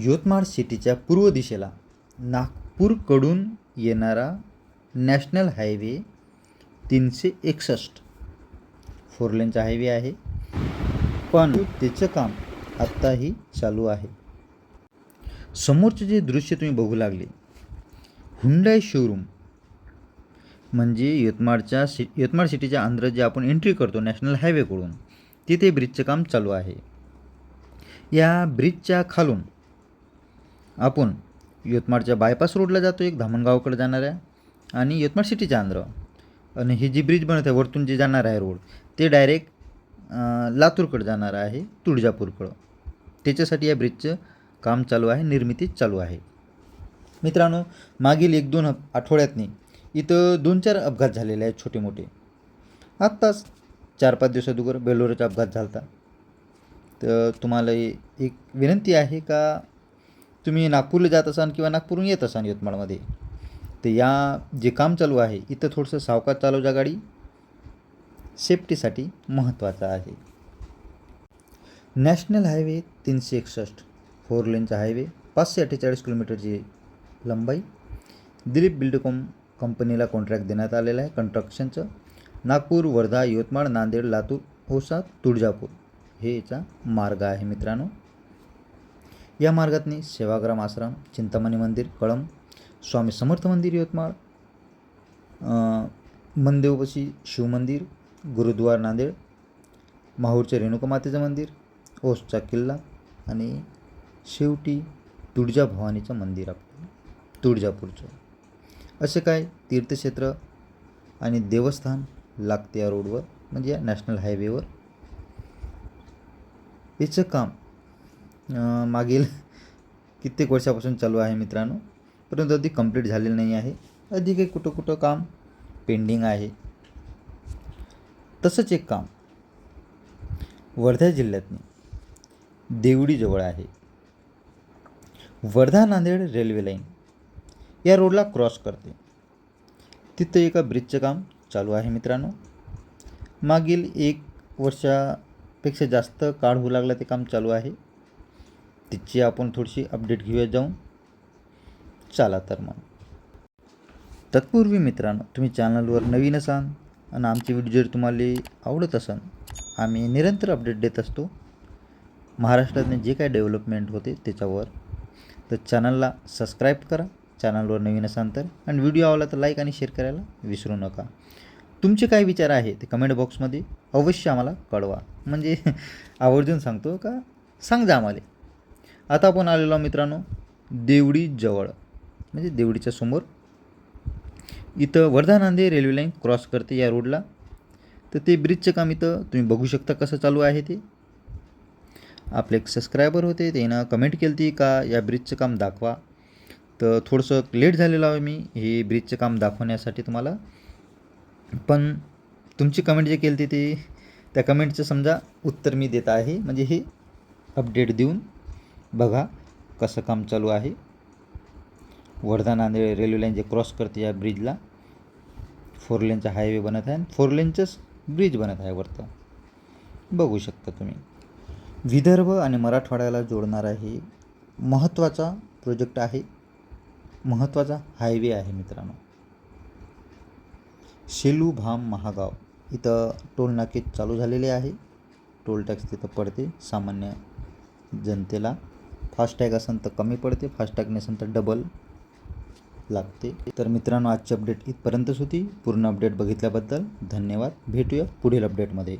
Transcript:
यवतमाळ सिटीच्या पूर्व दिशेला नागपूरकडून येणारा नॅशनल हायवे तीनशे एकसष्ट. फोर लेनचा हायवे आहे. पण त्याचं काम आत्ताही चालू आहे. समोरचे जे दृश्य तुम्ही बघू लागले हुंडाई शोरूम म्हणजे यवतमाळच्या सि यवतमाळ सिटीच्या अंदर जे आपण एंट्री करतो नॅशनल हायवेकडून तिथे ब्रिजचं काम चालू आहे. या ब्रिजच्या खालून आपण यवतमाळच्या बायपास रोडला जातो एक धामणगावकडे जाणाऱ्या आणि यवतमाळ सिटीच्या आंध्र. आणि ही जी ब्रिज बनत आहे वरतून जे जाणार आहे रोड ते डायरेक्ट लातूरकडे जाणार आहे तुळजापूरकडं. त्याच्यासाठी या ब्रिजचं काम चालू आहे निर्मिती चालू आहे. मित्रांनो मागील एक दोन आठवड्यातनी इथं दोन चार अपघात झालेले आहेत छोटे मोठे आत्ताच चार पाच दिवसादुगर बेलोरचा अपघात झाला होता तर तुम्हाला एक विनंती आहे का तुम्ही नागपूरला जात असाल किंवा नागपूरहून येत असाल यवतमाळमध्ये तर या जे काम चालू आहे इथं थोडंसं सावकाश चालव जा गाडी सेफ्टीसाठी महत्त्वाचं आहे. नॅशनल हायवे तीनशे एकसष्ट फोर लेनचा हायवे पाचशे अठ्ठेचाळीस किलोमीटरची लंबाई. दिलीप बिल्डकॉम कंपनीला कॉन्ट्रॅक्ट देण्यात आलेला आहे कन्स्ट्रक्शनचं नागपूर वर्धा यवतमाळ नांदेड लातूर औसा तुळजापूर. हे याचा मार्ग आहे मित्रांनो. या मार्गातनी सेवाग्राम आश्रम चिंतामणी मंदिर कळम स्वामी समर्थ मंदिर यवतमाळ मनदेवपशी शिवमंदिर गुरुद्वार नांदेड माहूरचे रेणुका मातेचं मंदिर ओसचा किल्ला आणि शेवटी तुळजाभवानीचं मंदिर आपलं तुळजापूरचं. असे काय तीर्थक्षेत्र आणि देवस्थान लागते या रोडवर म्हणजे या नॅशनल हायवेवर. याचं काम मागील कित्येक वर्षापासून चालू आहे मित्रांनो. परंतु अगदी कंप्लीट झालेलं नाही आहे. अधिक काही कुठं कुठं काम पेंडिंग आहे. तसंच एक काम. वर्धा जिल्ह्यातनी देवडीजवळ आहे. वर्धा नांदेड रेल्वे लाईन या रोडला क्रॉस करते. तिथं एका ब्रिजचं काम चालू आहे मित्रांनो. मागील एक वर्षापेक्षा जास्त काळ होऊ लागला ते काम चालू आहे. तिची आपण थोडीशी अपडेट घेऊया जाऊन. चला तर मग. तत्पूर्वी मित्रांनो तुम्ही चॅनलवर नवीन असाल आणि आमचे व्हिडिओ जर तुम्हाला आवडत असाल आम्ही निरंतर अपडेट देत असतो. महाराष्ट्रातले जे काय डेव्हलपमेंट होते त्याच्यावर. तर चॅनलला सबस्क्राईब करा. चॅनलवर नवीन असाल तर आणि व्हिडिओ आवडला तर लाईक आणि शेअर करायला विसरू नका. तुमचे काय विचार आहे ते कमेंट बॉक्समध्ये अवश्य आम्हाला कळवा. म्हणजे आवर्जून सांगतो का? सांग जा आम्हाला. आता आपण आलेलो मित्रांनो देवडी जवळ. म्हणजे देवडीच्या समोर. इथं Wardha Nanded railway line cross करते या रोडला तर ते ब्रिजचं काम इथं तुम्ही बघू शकता कसं चालू आहे ते. आपले एक सबस्क्रायबर होते त्यानं कमेंट केली ती का या ब्रिजचं काम दाखवा. तर थोडंसं लेट झालेलं आहे मी हे ब्रिजचं काम दाखवण्यासाठी तुम्हाला. पण तुमची कमेंट जे केली ते त्या कमेंटचं समजा उत्तर मी देत आहे. म्हणजे हे अपडेट देऊन बघा कसं काम चालू आहे. वर्धा नांदेड रेल्वे लाईन जे क्रॉस करते या ब्रिजला फोर लेनचा हायवे बनत आहे आणि फोर लेनचंच ब्रिज बनत आहे वरतं. बघू शकता तुम्ही. विदर्भ आणि मराठवाड्याला जोडणारा हे महत्त्वाचा प्रोजेक्ट आहे महत्त्वाचा हायवे आहे मित्रांनो. शेलू भाम महागाव इथं टोल नाके चालू झालेले आहे. टोल टॅक्स तिथं पडते सामान्य जनतेला. फास्टॅग असेल तर कमी पडते फास्टॅग नसेल तर डबल लागते. तर मित्रांनो आजची अपडेट इथपर्यंतच होती. पूर्ण अपडेट बघितल्याबद्दल धन्यवाद. भेटूया पुढील अपडेटमध्ये